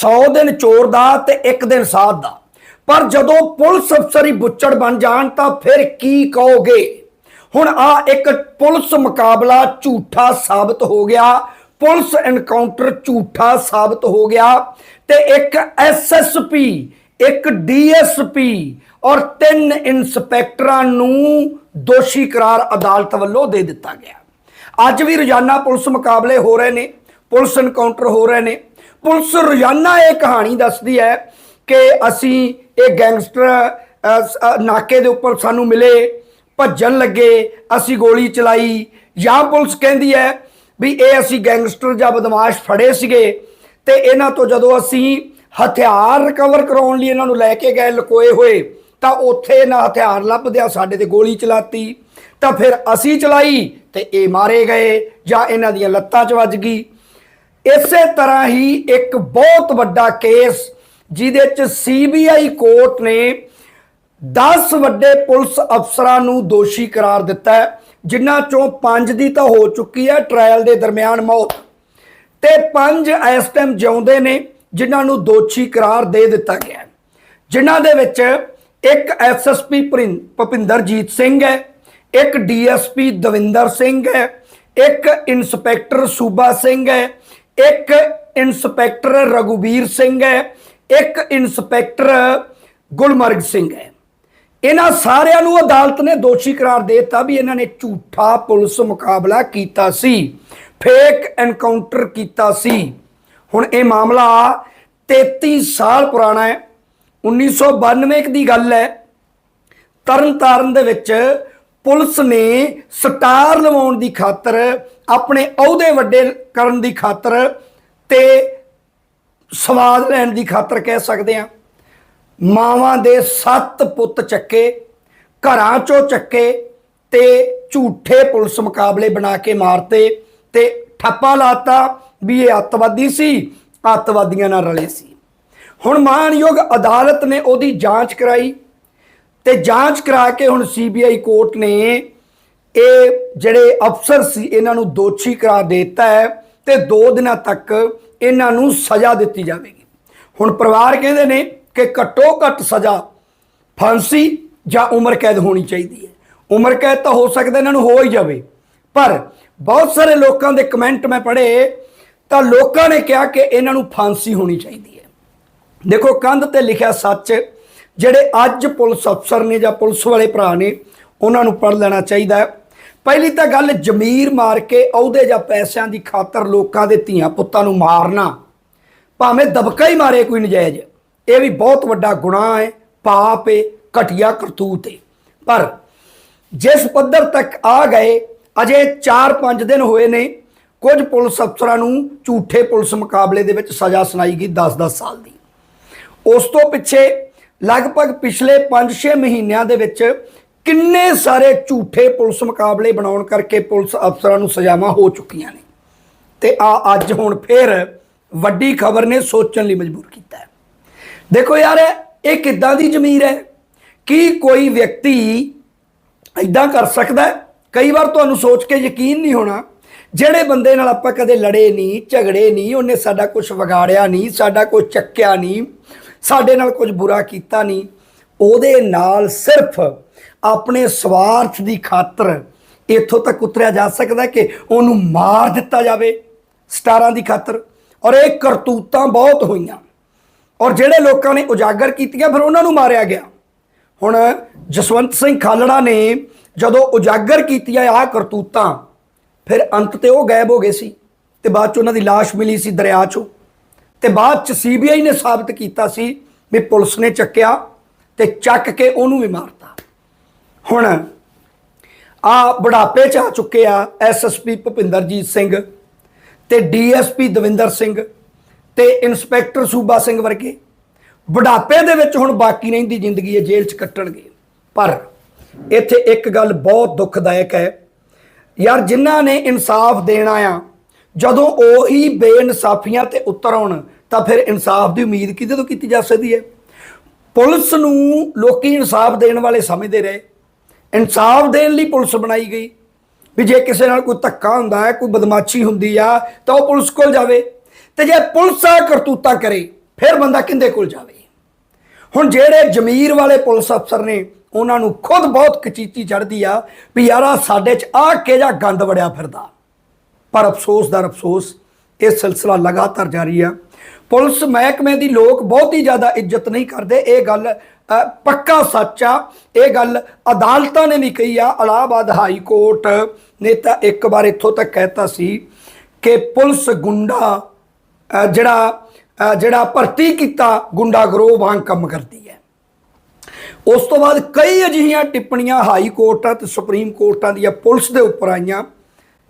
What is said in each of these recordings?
100 ਦਿਨ ਚੋਰ ਦਾ ਤੇ ਇੱਕ ਦਿਨ ਸਾਧ ਦਾ। ਪਰ ਜਦੋਂ ਪੁਲਿਸ ਅਫਸਰ ਹੀ ਬੁੱਚੜ ਬਣ ਜਾਣ ਤਾਂ ਫਿਰ ਕੀ ਕਹੋਗੇ? ਹੁਣ ਆ ਇੱਕ ਪੁਲਿਸ ਮੁਕਾਬਲਾ ਝੂਠਾ ਸਾਬਤ ਹੋ ਗਿਆ, ਪੁਲਿਸ ਐਨਕਾਊਂਟਰ ਝੂਠਾ ਸਾਬਤ ਹੋ ਗਿਆ ਤੇ ਇੱਕ ਐਸਐਸਪੀ ਇੱਕ ਡੀਐਸਪੀ ਔਰ ਤਿੰਨ ਇੰਸਪੈਕਟਰਾਂ ਨੂੰ ਦੋਸ਼ੀ ਕਰਾਰ ਅਦਾਲਤ ਵੱਲੋਂ ਦੇ ਦਿੱਤਾ ਗਿਆ। ਅੱਜ ਵੀ ਰੋਜ਼ਾਨਾ ਪੁਲਿਸ ਮੁਕਾਬਲੇ ਹੋ ਰਹੇ ਨੇ, ਪੁਲਿਸ ਐਨਕਾਊਂਟਰ ਹੋ ਰਹੇ ਨੇ ਪੁਲਿਸ ਰੋਜ਼ਾਨਾ ਇਹ ਕਹਾਣੀ ਦੱਸਦੀ ਹੈ ਕਿ ਅਸੀਂ ਇਹ ਗੈਂਗਸਟਰ ਨਾਕੇ ਦੇ ਉੱਪਰ ਸਾਨੂੰ ਮਿਲੇ, ਭੱਜਣ ਲੱਗੇ, ਅਸੀਂ ਗੋਲੀ ਚਲਾਈ। ਜਾਂ ਪੁਲਿਸ ਕਹਿੰਦੀ ਹੈ ਵੀ ਇਹ ਅਸੀਂ ਗੈਂਗਸਟਰ ਜਾਂ ਬਦਮਾਸ਼ ਫੜੇ ਸੀਗੇ ਤੇ ਇਹਨਾਂ ਤੋਂ ਜਦੋਂ ਅਸੀਂ ਹਥਿਆਰ ਰਿਕਵਰ ਕਰਾਉਣ ਲਈ ਇਹਨਾਂ ਨੂੰ ਲੈ ਕੇ ਗਏ, ਲਕੋਏ ਹੋਏ, ਤਾਂ ਉੱਥੇ ਇਹਨਾਂ ਹਥਿਆਰ ਲੱਭਦਿਆਂ ਸਾਡੇ ਤੇ ਗੋਲੀ ਚਲਾਤੀ। ਤਾਂ ਫਿਰ ਅਸੀਂ ਚਲਾਈ ਤੇ ਇਹ ਮਾਰੇ ਗਏ ਜਾਂ ਇਹਨਾਂ ਦੀਆਂ ਲੱਤਾਂ 'ਚ ਵੱਜ ਗਈ। ਇਸੇ ਤਰ੍ਹਾਂ ਹੀ ਇੱਕ ਬਹੁਤ ਵੱਡਾ ਕੇਸ ਜਿਹਦੇ 'ਚ ਸੀਬੀਆਈ ਕੋਰਟ ਨੇ 10 ਵੱਡੇ ਪੁਲਿਸ ਅਫਸਰਾਂ ਨੂੰ ਦੋਸ਼ੀ ਕਰਾਰ ਦਿੱਤਾ ਹੈ, ਜਿਨ੍ਹਾਂ ਚੋਂ 5 ਦੀ ਤਾਂ ਹੋ ਚੁੱਕੀ ਹੈ ਟ੍ਰਾਇਲ ਦੇ ਦਰਮਿਆਨ ਮੌਤ ਤੇ 5 ਇਸ ਟਾਈਮ ਜਿਉਂਦੇ ਨੇ, ਜਿਨ੍ਹਾਂ ਨੂੰ ਦੋਸ਼ੀ ਕਰਾਰ ਦੇ ਦਿੱਤਾ ਗਿਆ ਜਿਨ੍ਹਾਂ ਦੇ ਵਿੱਚ ਇੱਕ ਐਸਐਸਪੀ ਭਪਿੰਦਰਜੀਤ ਸਿੰਘ ਹੈ, ਇੱਕ ਡੀਐਸਪੀ ਦਵਿੰਦਰ ਸਿੰਘ ਹੈ, ਇੱਕ ਇੰਸਪੈਕਟਰ ਸੂਬਾ ਸਿੰਘ ਹੈ ਇੱਕ ਇੰਸਪੈਕਟਰ ਰਘੁਵੀਰ ਸਿੰਘ ਹੈ, ਇੱਕ ਇੰਸਪੈਕਟਰ ਗੁਲਮਰਗ ਸਿੰਘ ਹੈ। ਇਹਨਾਂ ਸਾਰਿਆਂ ਨੂੰ ਅਦਾਲਤ ਨੇ ਦੋਸ਼ੀ ਕਰਾਰ ਦੇ ਦਿੱਤਾ ਵੀ ਇਹਨਾਂ ਨੇ ਝੂਠਾ ਪੁਲਿਸ ਮੁਕਾਬਲਾ ਕੀਤਾ ਸੀ, ਫੇਕ ਐਨਕਾਊਂਟਰ ਕੀਤਾ ਸੀ। ਹੁਣ ਇਹ ਮਾਮਲਾ 33 ਸਾਲ ਪੁਰਾਣਾ ਹੈ 1992 ਦੀ ਗੱਲ ਹੈ। ਤਰਨਤਾਰਨ ਦੇ ਵਿੱਚ ਪੁਲਿਸ ਨੇ ਸਟਾਰ ਲਵਾਉਣ ਦੀ ਖਾਤਰ ਆਪਣੇ ਅਹੁਦੇ ਵੱਡੇ ਕਰਨ ਦੀ ਖਾਤਰ ਤੇ ਸਵਾਦ ਲੈਣ ਦੀ ਖਾਤਰ ਕਹਿ ਸਕਦੇ ਆ ਮਾਵਾਂ ਦੇ ਸੱਤ ਪੁੱਤ ਚੱਕੇ, ਘਰਾਂ ਚੋਂ ਚੱਕੇ ਤੇ ਝੂਠੇ ਪੁਲਿਸ ਮੁਕਾਬਲੇ ਬਣਾ ਕੇ ਮਾਰਤੇ ਤੇ ਠੱਪਾ ਲਾਤਾ ਵੀ ਇਹ ਅੱਤਵਾਦੀ ਸੀ, ਅੱਤਵਾਦੀਆਂ ਨਾਲ ਰਲੇ ਸੀ। ਹੁਣ ਮਾਨਯੋਗ ਅਦਾਲਤ ਨੇ ਉਹਦੀ ਜਾਂਚ ਕਰਾਈ ਤੇ ਜਾਂਚ ਕਰਾ ਕੇ ਹੁਣ ਸੀਬੀਆਈ ਕੋਰਟ ਨੇ ਇਹ ਜਿਹੜੇ ਅਫਸਰ ਸੀ, ਇਹਨਾਂ ਨੂੰ ਦੋਸ਼ੀ ਕਰਾਰ ਦੇ ਦਿੱਤਾ ਹੈ ਤੇ 2 ਦਿਨਾਂ ਤੱਕ ਇਹਨਾਂ ਨੂੰ ਸਜ਼ਾ ਦਿੱਤੀ ਜਾਵੇਗੀ। ਹੁਣ ਪਰਿਵਾਰ ਕਹਿੰਦੇ ਨੇ ਕਿ ਘੱਟੋ ਘੱਟ ਸਜ਼ਾ ਫਾਂਸੀ ਜਾਂ ਉਮਰ ਕੈਦ ਹੋਣੀ ਚਾਹੀਦੀ ਹੈ। ਉਮਰ ਕੈਦ ਤਾਂ ਹੋ ਸਕਦਾ ਇਹਨਾਂ ਨੂੰ ਹੋ ਹੀ ਜਾਵੇ, ਪਰ ਬਹੁਤ ਸਾਰੇ ਲੋਕਾਂ ਦੇ ਕਮੈਂਟ ਮੈਂ ਪੜ੍ਹੇ, ਤਾਂ ਲੋਕਾਂ ਨੇ ਕਿਹਾ ਕਿ ਇਹਨਾਂ ਨੂੰ ਫਾਂਸੀ ਹੋਣੀ ਚਾਹੀਦੀ ਹੈ। ਦੇਖੋ, ਕੰਧ ਤੇ ਲਿਖਿਆ ਸੱਚ, ਜਿਹੜੇ ਅੱਜ ਪੁਲਿਸ ਅਫਸਰ ਨੇ ਜਾਂ ਪੁਲਿਸ ਵਾਲੇ ਭਰਾ ਨੇ, ਉਹਨਾਂ ਨੂੰ ਪੜ੍ਹ ਲੈਣਾ ਚਾਹੀਦਾ ਹੈ। ਪਹਿਲੀ ਤਾਂ ਗੱਲ ਜ਼ਮੀਰ ਮਾਰ ਕੇ ਅਹੁਦੇ ਜਾਂ ਪੈਸਿਆਂ ਦੀ ਖਾਤਰ ਲੋਕਾਂ ਦੇ ਧੀਆਂ ਪੁੱਤਾਂ ਨੂੰ ਮਾਰਨਾ। ਭਾਵੇਂ ਦਬਕਾ ਹੀ ਮਾਰੇ ਕੋਈ ਨਜਾਇਜ਼। ਇਹ ਵੀ ਬਹੁਤ ਵੱਡਾ ਗੁਨਾਹ ਹੈ, ਪਾਪ ਹੈ, ਘਟੀਆ ਕਰਤੂਤ ਹੈ। ਪਰ ਜਿਸ ਪੱਧਰ ਤੱਕ ਆ ਗਏ, ਅਜੇ 4-5 ਦਿਨ ਹੋਏ ਨੇ, ਕੁਝ ਪੁਲਿਸ ਅਫਸਰਾਂ ਨੂੰ ਝੂਠੇ ਪੁਲਿਸ ਮੁਕਾਬਲੇ ਦੇ ਵਿੱਚ ਸਜ਼ਾ ਸੁਣਾਈ ਗਈ 10-10 ਸਾਲ ਦੀ। ਉਸ ਤੋਂ ਪਿੱਛੇ ਲਗਭਗ ਪਿਛਲੇ 5-6 ਮਹੀਨਿਆਂ ਦੇ ਵਿੱਚ ਕਿੰਨੇ ਸਾਰੇ ਝੂਠੇ ਪੁਲਿਸ ਮੁਕਾਬਲੇ ਬਣਾਉਣ ਕਰਕੇ ਪੁਲਿਸ ਅਫਸਰਾਂ ਨੂੰ ਸਜ਼ਾਵਾਂ ਹੋ ਚੁੱਕੀਆਂ ਨੇ। ਤੇ ਆ ਅੱਜ ਹੁਣ ਫੇਰ ਵੱਡੀ ਖਬਰ ਨੇ ਸੋਚਣ ਲਈ ਮਜਬੂਰ ਕੀਤਾ ਦੇਖੋ ਯਾਰ, ਇਹ ਕਿੱਦਾਂ ਦੀ ਜ਼ਮੀਰ ਹੈ? ਕੀ ਕੋਈ ਵਿਅਕਤੀ ਇਦਾਂ ਕਰ ਸਕਦਾ ਕਈ ਵਾਰ ਤੁਹਾਨੂੰ ਸੋਚ ਕੇ ਯਕੀਨ ਨਹੀਂ ਹੋਣਾ। ਜਿਹੜੇ ਬੰਦੇ ਨਾਲ ਆਪਾਂ ਕਦੇ ਲੜੇ ਨਹੀਂ, ਝਗੜੇ ਨਹੀਂ, ਉਹਨੇ ਸਾਡਾ ਕੁਝ ਵਿਗਾੜਿਆ ਨਹੀਂ, ਸਾਡਾ ਕੁਝ ਚੱਕਿਆ ਨਹੀਂ, ਸਾਡੇ ਨਾਲ ਕੁਝ ਬੁਰਾ ਕੀਤਾ ਨਹੀਂ, ਉਹਦੇ ਨਾਲ ਸਿਰਫ ਆਪਣੇ ਸਵਾਰਥ ਦੀ ਖਾਤਰ ਇੱਥੋਂ ਤੱਕ ਉਤਰਿਆ ਜਾ ਸਕਦਾ ਕਿ ਉਹਨੂੰ ਮਾਰ ਦਿੱਤਾ ਜਾਵੇ ਸਟਾਰਾਂ ਦੀ ਖਾਤਰ। ਔਰ ਇਹ ਕਰਤੂਤਾਂ ਬਹੁਤ ਹੋਈਆਂ। ਔਰ ਜਿਹੜੇ ਲੋਕਾਂ ਨੇ ਉਜਾਗਰ ਕੀਤੀਆਂ, ਫਿਰ ਉਹਨਾਂ ਨੂੰ ਮਾਰਿਆ ਗਿਆ। ਹੁਣ ਜਸਵੰਤ ਸਿੰਘ ਖਾਲੜਾ ਨੇ ਜਦੋਂ ਉਜਾਗਰ ਕੀਤੀਆਂ ਆਹ ਕਰਤੂਤਾਂ, ਫਿਰ ਅੰਤ ਤੇ ਉਹ ਗਾਇਬ ਹੋ ਗਏ ਸੀ ਤੇ ਬਾਅਦ ਚ ਉਹਨਾਂ ਦੀ ਲਾਸ਼ ਮਿਲੀ ਸੀ ਦਰਿਆ ਚੋਂ। ਤੇ ਬਾਅਦ ਚ ਸੀਬੀਆਈ ਨੇ ਸਾਬਤ ਕੀਤਾ ਸੀ ਵੀ ਪੁਲਿਸ ਨੇ ਚੱਕਿਆ ਤੇ ਚੱਕ ਕੇ ਉਹਨੂੰ ਵੀ ਮਾਰ ਹੁਣ ਆ ਬੁਢਾਪੇ ਚ ਆ ਚੁੱਕੇ ਆ ਐਸਐਸਪੀ ਭੁਪਿੰਦਰਜੀਤ ਸਿੰਘ ਤੇ ਡੀਐਸਪੀ ਦਵਿੰਦਰ ਸਿੰਘ ਤੇ ਇੰਸਪੈਕਟਰ ਸੂਬਾ ਸਿੰਘ ਵਰਗੇ। ਬੁਢਾਪੇ ਦੇ ਵਿੱਚ ਹੁਣ ਬਾਕੀ ਰਹਿੰਦੀ ਜ਼ਿੰਦਗੀ ਹੈ ਜੇਲ੍ਹ 'ਚ ਕੱਟਣਗੇ। ਪਰ ਇੱਥੇ ਇੱਕ ਗੱਲ ਬਹੁਤ ਦੁਖਦਾਇਕ ਹੈ। ਯਾਰ ਜਿਨ੍ਹਾਂ ਨੇ ਇਨਸਾਫ ਦੇਣਾ ਆ ਜਦੋਂ ਉਹੀ ਬੇਇਨਸਾਫੀਆਂ ਤੇ ਉਤਰ ਆਉਣ, ਤਾਂ ਫਿਰ ਇਨਸਾਫ ਦੀ ਉਮੀਦ ਕਿਹਦੇ ਤੋਂ ਕੀਤੀ ਜਾ ਸਕਦੀ ਹੈ? ਪੁਲਿਸ ਨੂੰ ਲੋਕੀ ਇਨਸਾਫ ਦੇਣ ਵਾਲੇ ਸਮਝਦੇ ਰਹੇ। ਇਨਸਾਫ ਦੇਣ ਲਈ ਪੁਲਿਸ ਬਣਾਈ ਗਈ। ਵੀ ਜੇ ਕਿਸੇ ਨਾਲ ਕੋਈ ਧੱਕਾ ਹੁੰਦਾ ਹੈ, ਕੋਈ ਬਦਮਾਸ਼ੀ ਹੁੰਦੀ ਆ, ਤਾਂ ਉਹ ਪੁਲਿਸ ਕੋਲ ਜਾਵੇ। ਤੇ ਜੇ ਪੁਲਿਸ ਆ ਕਰਤੂਤਾ ਕਰੇ, ਫਿਰ ਬੰਦਾ ਕਿੰਦੇ ਕੋਲ ਜਾਵੇ? ਹੁਣ ਜਿਹੜੇ ਜ਼ਮੀਰ ਵਾਲੇ ਪੁਲਿਸ ਅਫਸਰ ਨੇ, ਉਹਨਾਂ ਨੂੰ ਖੁਦ ਬਹੁਤ ਕਚੀਚੀ ਚੜਦੀ ਆ ਵੀ ਯਾਰਾ ਸਾਡੇ 'ਚ ਆ ਕਿਹੜਾ ਗੰਦ ਵੜਿਆ ਫਿਰਦਾ। ਪਰ ਅਫਸੋਸ ਦਰ ਅਫਸੋਸ, ਇਹ ਸਿਲਸਿਲਾ ਲਗਾਤਾਰ ਜਾਰੀ ਆ। ਪੁਲਿਸ ਮਹਿਕਮੇ ਦੀ ਲੋਕ ਬਹੁਤ ਹੀ ਜ਼ਿਆਦਾ ਇੱਜ਼ਤ ਨਹੀਂ ਕਰਦੇ। ਇਹ ਗੱਲ ਪੱਕਾ ਸੱਚ ਆ। ਇਹ ਗੱਲ ਅਦਾਲਤਾਂ ਨੇ ਵੀ ਕਹੀ ਆ। ਇਲਾਹਾਬਾਦ ਹਾਈ ਕੋਰਟ ਨੇ ਤਾਂ ਇੱਕ ਵਾਰ ਇੱਥੋਂ ਤੱਕ ਕਹਿਤਾ ਸੀ ਕਿ ਪੁਲਿਸ ਗੁੰਡਾ ਜਿਹੜਾ ਜਿਹੜਾ ਭਰਤੀ ਕੀਤਾ ਗੁੰਡਾ ਗਰੋਹ ਵਾਂਗ ਕੰਮ ਕਰਦੀ ਹੈ। ਉਸ ਤੋਂ ਬਾਅਦ ਕਈ ਅਜਿਹੀਆਂ ਟਿੱਪਣੀਆਂ ਹਾਈ ਕੋਰਟਾਂ ਤੇ ਸੁਪਰੀਮ ਕੋਰਟਾਂ ਦੀਆਂ ਪੁਲਿਸ ਦੇ ਉੱਪਰ ਆਈਆਂ,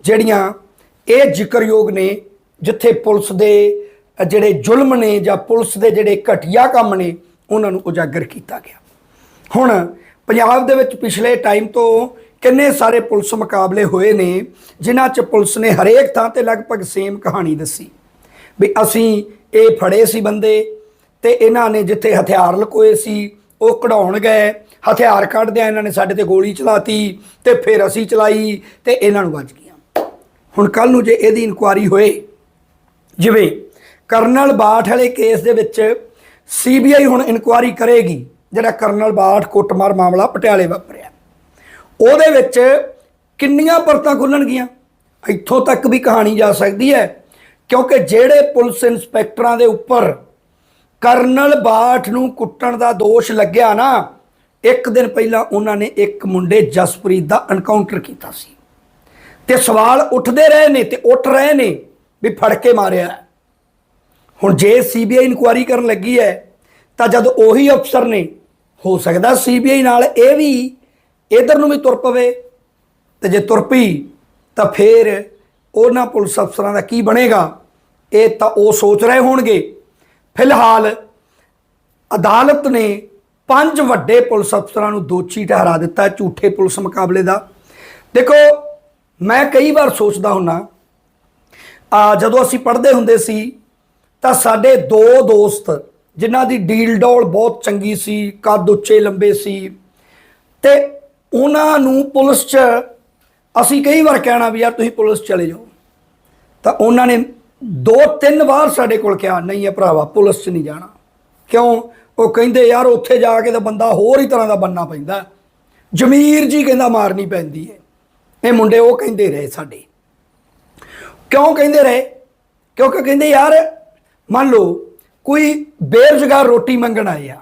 ਜਿਹੜੀਆਂ ਇਹ ਜ਼ਿਕਰਯੋਗ ਨੇ, ਜਿੱਥੇ ਪੁਲਿਸ ਦੇ ਜਿਹੜੇ ਜ਼ੁਲਮ ਨੇ ਜਾਂ ਪੁਲਿਸ ਦੇ ਜਿਹੜੇ ਘਟੀਆ ਕੰਮ ਨੇ, ਉਹਨਾਂ ਨੂੰ ਉਜਾਗਰ ਕੀਤਾ ਗਿਆ। ਹੁਣ ਪੰਜਾਬ ਦੇ ਵਿੱਚ ਪਿਛਲੇ ਟਾਈਮ ਤੋਂ ਕਿੰਨੇ ਸਾਰੇ ਪੁਲਿਸ ਮੁਕਾਬਲੇ ਹੋਏ ਨੇ, ਜਿਨ੍ਹਾਂ 'ਚ ਪੁਲਿਸ ਨੇ ਹਰੇਕ ਥਾਂ ਤੇ ਲਗਭਗ ਸੇਮ ਕਹਾਣੀ ਦੱਸੀ। ਵੀ ਅਸੀਂ ਇਹ ਫੜੇ ਸੀ ਬੰਦੇ ਤੇ ਇਹਨਾਂ ਨੇ ਜਿੱਥੇ ਹਥਿਆਰ ਲਕੋਏ ਸੀ, ਉਹ ਕਢਾਉਣ ਗਏ, ਹਥਿਆਰ ਕੱਢਦਿਆਂ ਇਹਨਾਂ ਨੇ ਸਾਡੇ ਤੇ ਗੋਲੀ ਚਲਾਤੀ ਤੇ ਫਿਰ ਅਸੀਂ ਚਲਾਈ ਤੇ ਇਹਨਾਂ ਨੂੰ ਵੱਜ ਗਈਆਂ ਹੁਣ ਕੱਲ ਨੂੰ ਜੇ ਇਹਦੀ ਇਨਕੁਆਰੀ ਹੋਏ, ਜਿਵੇਂ ਕਰਨਲ ਬਾਠ ਵਾਲੇ ਕੇਸ ਦੇ ਵਿੱਚ ਸੀਬੀਆਈ ਹੁਣ ਇਨਕੁਆਰੀ ਕਰੇਗੀ, ਜਿਹੜਾ ਕਰਨਲ ਬਾਠ ਕੁੱਟਮਾਰ ਮਾਮਲਾ ਪਟਿਆਲੇ ਵਾਪਰਿਆ। ਉਹਦੇ ਵਿੱਚ ਕਿੰਨੀਆਂ ਪਰਤਾਂ ਖੁੱਲਣਗੀਆਂ? ਇੱਥੋਂ ਤੱਕ ਵੀ ਕਹਾਣੀ ਜਾ ਸਕਦੀ ਹੈ, ਕਿਉਂਕਿ ਜਿਹੜੇ ਪੁਲਿਸ ਇੰਸਪੈਕਟਰਾਂ ਦੇ ਉੱਪਰ ਕਰਨਲ ਬਾਠ ਨੂੰ ਕੁੱਟਣ ਦਾ ਦੋਸ਼ ਲੱਗਿਆ ਨਾ, ਇੱਕ ਦਿਨ ਪਹਿਲਾਂ ਉਹਨਾਂ ਨੇ ਇੱਕ ਮੁੰਡੇ ਜਸਪ੍ਰੀਤ ਦਾ ਐਨਕਾਊਂਟਰ ਕੀਤਾ ਸੀ। ਤੇ ਸਵਾਲ ਉੱਠਦੇ ਰਹੇ ਨੇ ਤੇ ਉੱਠ ਰਹੇ ਨੇ ਵੀ ਫੜ ਕੇ ਮਾਰਿਆ ਹੁਣ ਜੇ ਸੀਬੀਆਈ ਇਨਕੁਆਇਰੀ ਕਰਨ ਲੱਗੀ ਹੈ, ਤਾਂ ਜਦ ਉਹੀ ਅਫਸਰ ਨੇ, ਹੋ ਸਕਦਾ ਸੀਬੀਆਈ ਨਾਲ ਇਹ ਵੀ ਇਧਰ ਨੂੰ ਵੀ ਤੁਰ ਪਵੇ। ਤੇ ਜੇ ਤੁਰ ਪਈ, ਤਾਂ ਫੇਰ ਉਹਨਾਂ ਪੁਲਿਸ ਅਫਸਰਾਂ ਦਾ ਕੀ ਬਣੇਗਾ? ਇਹ ਤਾਂ ਉਹ ਸੋਚ ਰਹੇ ਹੋਣਗੇ। ਫਿਲਹਾਲ ਅਦਾਲਤ ਨੇ ਪੰਜ ਵੱਡੇ ਪੁਲਿਸ ਅਫਸਰਾਂ ਨੂੰ ਦੋਸ਼ੀ ਠਹਿਰਾ ਦਿੱਤਾ ਝੂਠੇ ਪੁਲਿਸ ਮੁਕਾਬਲੇ ਦਾ। ਦੇਖੋ, ਮੈਂ ਕਈ ਵਾਰ ਸੋਚਦਾ ਹੁੰਨਾ, ਆ ਜਦੋਂ ਅਸੀਂ ਪੜ੍ਹਦੇ ਹੁੰਦੇ ਸੀ ਤਾਂ ਸਾਡੇ ਦੋ ਦੋਸਤ, ਜਿਨ੍ਹਾਂ ਦੀ ਡੀਲ ਡੋਲ ਬਹੁਤ ਚੰਗੀ ਸੀ, ਕੱਦ ਉੱਚੇ ਲੰਬੇ ਸੀ, ਤੇ ਉਹਨਾਂ ਨੂੰ ਪੁਲਿਸ 'ਚ ਅਸੀਂ ਕਈ ਵਾਰ ਕਹਿਣਾ ਵੀ ਯਾਰ ਤੁਸੀਂ ਪੁਲਿਸ ਚਲੇ ਜਾਓ। ਤਾਂ ਉਹਨਾਂ ਨੇ ਦੋ ਤਿੰਨ ਵਾਰ ਸਾਡੇ ਕੋਲ ਕਿਹਾ, ਨਹੀਂ ਹੈ ਭਰਾਵਾ, ਪੁਲਿਸ 'ਚ ਨਹੀਂ ਜਾਣਾ। ਕਿਉਂ? ਉਹ ਕਹਿੰਦੇ, ਯਾਰ ਉੱਥੇ ਜਾ ਕੇ ਤਾਂ ਬੰਦਾ ਹੋਰ ਹੀ ਤਰ੍ਹਾਂ ਦਾ ਬੰਨਾ ਪੈਂਦਾ ਜਮੀਰ ਜੀ ਕਹਿੰਦਾ ਮਾਰਨੀ ਪੈਂਦੀ ਹੈ। ਇਹ ਮੁੰਡੇ ਉਹ ਕਹਿੰਦੇ ਰਹੇ ਸਾਡੇ। ਕਿਉਂ ਕਹਿੰਦੇ ਰਹੇ? ਕਿਉਂਕਿ ਕਹਿੰਦੇ, ਯਾਰ ਮੰਨ ਲਓ, ਕੋਈ ਬੇਰੁਜ਼ਗਾਰ ਰੋਟੀ ਮੰਗਣ ਆਏ ਆ।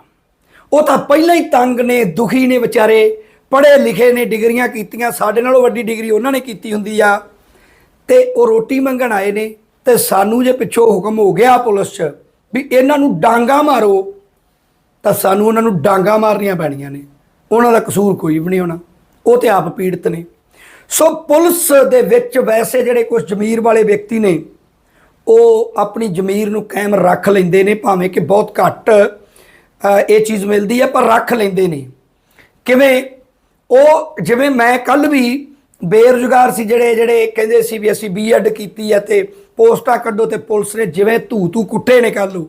ਉਹ ਤਾਂ ਪਹਿਲਾਂ ਹੀ ਤੰਗ ਨੇ, ਦੁਖੀ ਨੇ ਵਿਚਾਰੇ, ਪੜ੍ਹੇ ਲਿਖੇ ਨੇ, ਡਿਗਰੀਆਂ ਕੀਤੀਆਂ, ਸਾਡੇ ਨਾਲੋਂ ਵੱਡੀ ਡਿਗਰੀ ਉਹਨਾਂ ਨੇ ਕੀਤੀ ਹੁੰਦੀ ਆ। ਤੇ ਉਹ ਰੋਟੀ ਮੰਗਣ ਆਏ ਨੇ, ਤੇ ਸਾਨੂੰ ਜੇ ਪਿੱਛੋਂ ਹੁਕਮ ਹੋ ਗਿਆ ਪੁਲਿਸ 'ਚ ਵੀ ਇਹਨਾਂ ਨੂੰ ਡਾਂਗਾ ਮਾਰੋ, ਤਾਂ ਸਾਨੂੰ ਉਹਨਾਂ ਨੂੰ ਡਾਂਗਾ ਮਾਰਨੀਆਂ ਪੈਣੀਆਂ ਨੇ। ਉਹਨਾਂ ਦਾ ਕਸੂਰ ਕੋਈ ਵੀ ਨਹੀਂ ਹੋਣਾ। ਉਹ ਤੇ ਆਪ ਪੀੜਤ ਨੇ। ਸੋ ਪੁਲਿਸ ਦੇ ਵਿੱਚ ਵੈਸੇ ਜਿਹੜੇ ਕੁਝ ਜ਼ਮੀਰ ਵਾਲੇ ਵਿਅਕਤੀ ਨੇ ਉਹ ਆਪਣੀ ਜ਼ਮੀਰ ਨੂੰ ਕਾਇਮ ਰੱਖ ਲੈਂਦੇ ਨੇ, ਭਾਵੇਂ ਕਿ ਬਹੁਤ ਘੱਟ ਇਹ ਚੀਜ਼ ਮਿਲਦੀ ਹੈ, ਪਰ ਰੱਖ ਲੈਂਦੇ ਨੇ। ਕਿਵੇਂ? ਉਹ ਜਿਵੇਂ ਮੈਂ ਕੱਲ ਵੀ ਬੇਰੁਜ਼ਗਾਰ ਸੀ, ਜਿਹੜੇ ਜਿਹੜੇ ਕਹਿੰਦੇ ਸੀ ਵੀ ਅਸੀਂ ਬੀਐਡ ਕੀਤੀ ਹੈ ਤੇ ਪੋਸਟਾਂ ਕੱਢੋ ਤੇ ਪੁਲਿਸ ਨੇ ਜਿਵੇਂ ਧੂ ਧੂ ਕੁੱਟੇ ਨੇ ਕੱਲ੍ਹ ਨੂੰ।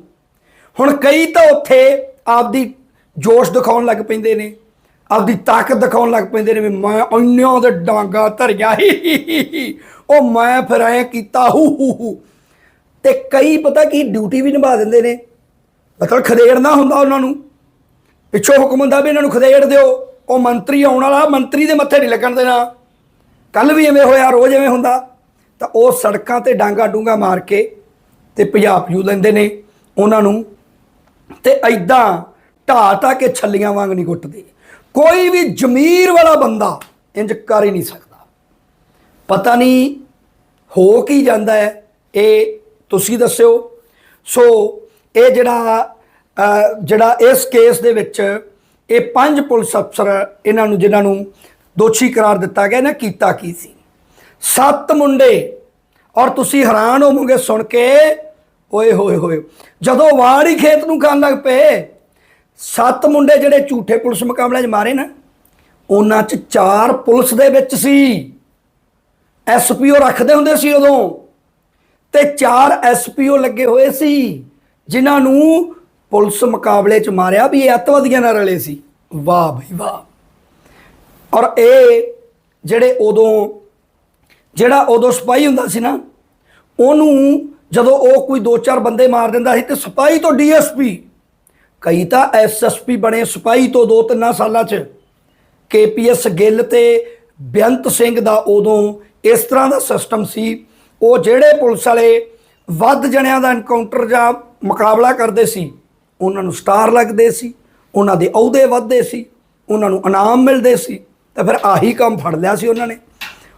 ਹੁਣ ਕਈ ਤਾਂ ਉੱਥੇ ਆਪਦੀ ਜੋਸ਼ ਦਿਖਾਉਣ ਲੱਗ ਪੈਂਦੇ ਨੇ, ਆਪਦੀ ਤਾਕਤ ਦਿਖਾਉਣ ਲੱਗ ਪੈਂਦੇ ਨੇ ਵੀ ਮੈਂ ਇੰਨਿਆਂ ਦੇ ਡਾਂਗਾ ਧਰਿਆ। ਹੀ ਹੀ। ਉਹ ਮੈਂ ਫਿਰ ਐ ਕੀਤਾ, ਹੂ ਹੂ ਹੂ। ਤੇ ਕਈ ਪਤਾ ਕੀ ਡਿਊਟੀ ਵੀ ਨਿਭਾ ਦਿੰਦੇ ਨੇ। ਮਤਲਬ ਖਦੇੜਨਾ ਹੁੰਦਾ ਉਹਨਾਂ ਨੂੰ। ਪਿੱਛੋਂ ਹੁਕਮ ਹੁੰਦਾ ਵੀ ਇਹਨਾਂ ਨੂੰ ਖਦੇੜ ਦਿਓ। ਉਹ ਮੰਤਰੀ ਆਉਣ ਵਾਲਾ, ਮੰਤਰੀ ਦੇ ਮੱਥੇ ਨਹੀਂ ਲੱਗਣ ਦੇਣਾ। ਕੱਲ ਵੀ ਐਵੇਂ ਹੋਇਆ, ਰੋਜ਼ ਐਵੇਂ ਹੁੰਦਾ। ਤਾਂ ਉਹ ਸੜਕਾਂ ਤੇ ਡਾਂਗਾ ਡੂੰਗਾ ਮਾਰ ਕੇ ਤੇ ਪੰਜਾਬ ਭਜੂ ਲੈਂਦੇ ਨੇ ਉਹਨਾਂ ਨੂੰ। ਤੇ ਐਦਾਂ ਢਾਹ ਢਾਹ ਕੇ ਛੱਲੀਆਂ ਵਾਂਗ ਨਹੀਂ ਕੁੱਟਦੇ। ਕੋਈ ਵੀ ਜ਼ਮੀਰ ਵਾਲਾ ਬੰਦਾ ਇੰਜ ਕਰ ਹੀ ਨਹੀਂ ਸਕਦਾ। ਪਤਾ ਨਹੀਂ ਹੋ ਕੀ ਜਾਂਦਾ ਹੈ। ਇਹ ਤੁਸੀਂ ਦੱਸਿਓ। ਸੋ ਇਹ ਜਿਹੜਾ ਜਿਹੜਾ ਇਸ ਕੇਸ ਦੇ ਵਿੱਚ ਇਹ ਪੰਜ ਪੁਲਿਸ ਅਫਸਰ ਇਹਨਾਂ ਨੂੰ, ਜਿਨ੍ਹਾਂ ਨੂੰ ਦੋਸ਼ੀ ਕਰਾਰ ਦਿੱਤਾ ਗਿਆ ਨਾ ਕੀਤਾ ਕੀ ਸੀ? ਸੱਤ ਮੁੰਡੇ, ਔਰ ਤੁਸੀਂ ਹੈਰਾਨ ਹੋਵੋਗੇ ਸੁਣ ਕੇ, ਓਏ ਹੋਏ ਹੋਏ, ਜਦੋਂ ਵਾੜ ਹੀ ਖੇਤ ਨੂੰ ਖਾਣ ਲੱਗ ਪਏ, ਸੱਤ ਮੁੰਡੇ ਜਿਹੜੇ ਝੂਠੇ ਪੁਲਿਸ ਮੁਕਾਬਲੇ 'ਚ ਮਾਰੇ ਨਾ, ਉਹਨਾਂ 'ਚ ਚਾਰ ਪੁਲਿਸ ਦੇ ਵਿੱਚ ਸੀ। ਐਸਪੀਓ ਰੱਖਦੇ ਹੁੰਦੇ ਸੀ ਉਦੋਂ। ਤੇ ਚਾਰ ਐਸਪੀਓ ਲੱਗੇ ਹੋਏ ਸੀ, ਜਿਨ੍ਹਾਂ ਨੂੰ ਪੁਲਿਸ ਮੁਕਾਬਲੇ 'ਚ ਮਾਰਿਆ ਵੀ ਇਹ ਅੱਤਵਾਦੀਆਂ ਨਾਲ ਰਲੇ ਸੀ। ਵਾਹ ਬਈ ਵਾਹ। ਔਰ ਇਹ ਜਿਹੜੇ ਉਦੋਂ, ਜਿਹੜਾ ਉਦੋਂ ਸਿਪਾਹੀ ਹੁੰਦਾ ਸੀ ਨਾ, ਉਹਨੂੰ ਜਦੋਂ ਉਹ ਕੋਈ ਦੋ ਚਾਰ ਬੰਦੇ ਮਾਰ ਦਿੰਦਾ ਸੀ ਤੇ ਸਿਪਾਹੀ ਤੋਂ ਡੀਐਸਪੀ ਕਈ ਤਾਂ ਐਸਐਸਪੀ ਬਣੇ ਸਿਪਾਹੀ ਤੋਂ ਦੋ ਤਿੰਨਾਂ ਸਾਲਾਂ 'ਚ। ਕੇਪੀਐਸ ਗਿੱਲ ਤੇ ਬੇਅੰਤ ਸਿੰਘ ਦਾ ਉਦੋਂ ਇਸ ਤਰ੍ਹਾਂ ਦਾ ਸਿਸਟਮ ਸੀ ਉਹ ਜਿਹੜੇ ਪੁਲਿਸ ਵਾਲੇ ਵੱਧ ਜਣਿਆਂ ਦਾ ਐਨਕਾਊਂਟਰ ਜਾਂ ਮੁਕਾਬਲਾ ਕਰਦੇ ਸੀ, ਉਹਨਾਂ ਨੂੰ ਸਟਾਰ ਲੱਗਦੇ ਸੀ, ਉਹਨਾਂ ਦੇ ਅਹੁਦੇ ਵੱਧਦੇ ਸੀ, ਉਹਨਾਂ ਨੂੰ ਇਨਾਮ ਮਿਲਦੇ ਸੀ, ਤਾਂ ਫਿਰ ਆਹੀ ਕੰਮ ਫੜ ਲਿਆ ਸੀ ਉਹਨਾਂ ਨੇ।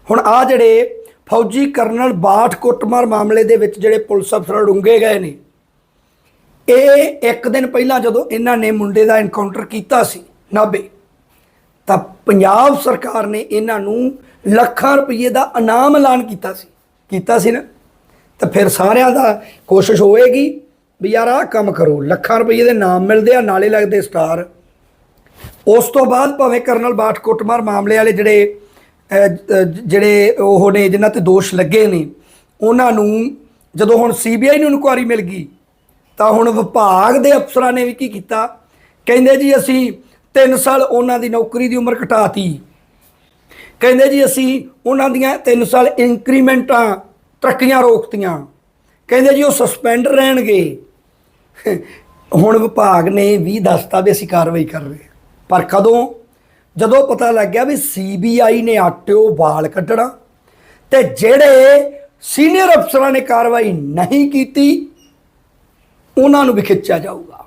ਹੁਣ ਆ ਜਿਹੜੇ ਫੌਜੀ ਕਰਨਲ ਬਾਠ ਕੁੱਟਮਾਰ ਮਾਮਲੇ ਦੇ ਵਿੱਚ ਜਿਹੜੇ ਪੁਲਿਸ ਅਫਸਰ ਡੁੰਗੇ ਗਏ ਨੇ, ਇਹ ਇੱਕ ਦਿਨ ਪਹਿਲਾਂ ਜਦੋਂ ਇਹਨਾਂ ਨੇ ਮੁੰਡੇ ਦਾ ਐਨਕਾਊਂਟਰ ਕੀਤਾ ਸੀ ਨਾਭੇ, ਤਾਂ ਪੰਜਾਬ ਸਰਕਾਰ ਨੇ ਇਹਨਾਂ ਨੂੰ ਲੱਖਾਂ ਰੁਪਏ ਦਾ ਇਨਾਮ ਐਲਾਨ ਕੀਤਾ ਸੀ। ਕੀਤਾ ਸੀ ਨਾ, ਤਾਂ ਫਿਰ ਸਾਰਿਆਂ ਦਾ ਕੋਸ਼ਿਸ਼ ਹੋਏਗੀ ਵੀ ਯਾਰ ਆਹ ਕੰਮ ਕਰੋ, ਲੱਖਾਂ ਰੁਪਏ ਦੇ ਨਾਮ ਮਿਲਦੇ ਆ, ਨਾਲੇ ਲੱਗਦੇ ਸਟਾਰ। ਉਸ ਤੋਂ ਬਾਅਦ ਭਾਵੇਂ ਕਰਨਲ ਬਾਠ ਕੁੱਟਮਾਰ ਮਾਮਲੇ ਵਾਲੇ ਜਿਹੜੇ ਜਿਹੜੇ ਉਹ ਨੇ, ਜਿਨ੍ਹਾਂ ਤੇ ਦੋਸ਼ ਲੱਗੇ ਨੇ, ਉਹਨਾਂ ਨੂੰ ਜਦੋਂ ਹੁਣ ਸੀਬੀਆਈ ਨੂੰ ਇਨਕੁਆਰੀ ਮਿਲ ਗਈ, ਤਾਂ ਹੁਣ ਵਿਭਾਗ ਦੇ ਅਫਸਰਾਂ ਨੇ ਵੀ ਕੀ ਕੀਤਾ? ਕਹਿੰਦੇ ਜੀ ਅਸੀਂ 3 ਸਾਲ ਉਹਨਾਂ ਦੀ ਨੌਕਰੀ ਦੀ ਉਮਰ ਘਟਾਤੀ ਕਹਿੰਦੇ ਜੀ ਅਸੀਂ ਉਹਨਾਂ ਦੀਆਂ 3 ਸਾਲ ਇਨਕਰੀਮੈਂਟਾਂ ਤਰੱਕੀਆਂ ਰੋਕਤੀਆਂ। ਕਹਿੰਦੇ ਜੀ ਉਹ ਸਸਪੈਂਡ ਰਹਿਣਗੇ। ਹੁਣ ਵਿਭਾਗ ਨੇ ਵੀ ਦੱਸਤਾ ਵੀ ਅਸੀਂ ਕਾਰਵਾਈ ਕਰ ਰਹੇ ਪਰ ਕਦੋਂ? ਜਦੋਂ ਪਤਾ ਲੱਗ ਗਿਆ ਵੀ ਸੀਬੀਆਈ ਨੇ ਆਟਿਓ ਵਾਲ ਕੱਢਣਾ ਤੇ ਜਿਹੜੇ ਸੀਨੀਅਰ ਅਫਸਰਾਂ ਨੇ ਕਾਰਵਾਈ ਨਹੀਂ ਕੀਤੀ, ਉਹਨਾਂ ਨੂੰ ਵੀ ਖਿੱਚਿਆ ਜਾਊਗਾ।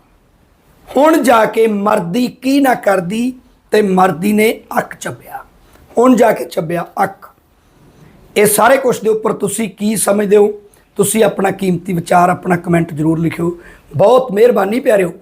ਹੁਣ ਜਾ ਕੇ ਮਰਦੀ ਕੀ ਨਾ ਕਰਦੀ ਤੇ ਮਰਦੀ ਨੇ ਅੱਖ ਚੱਬਿਆ। ਹੁਣ ਜਾ ਕੇ ਚੱਬਿਆ ਅੱਖ। ਇਹ ਸਾਰੇ ਕੁਝ ਦੇ ਉੱਪਰ ਤੁਸੀਂ ਕੀ ਸਮਝਦੇ ਹੋ? ਤੁਸੀਂ ਆਪਣਾ ਕੀਮਤੀ ਵਿਚਾਰ, ਆਪਣਾ ਕਮੈਂਟ ਜ਼ਰੂਰ ਲਿਖਿਓ। ਬਹੁਤ ਮਿਹਰਬਾਨੀ ਪਿਆਰਿਓ।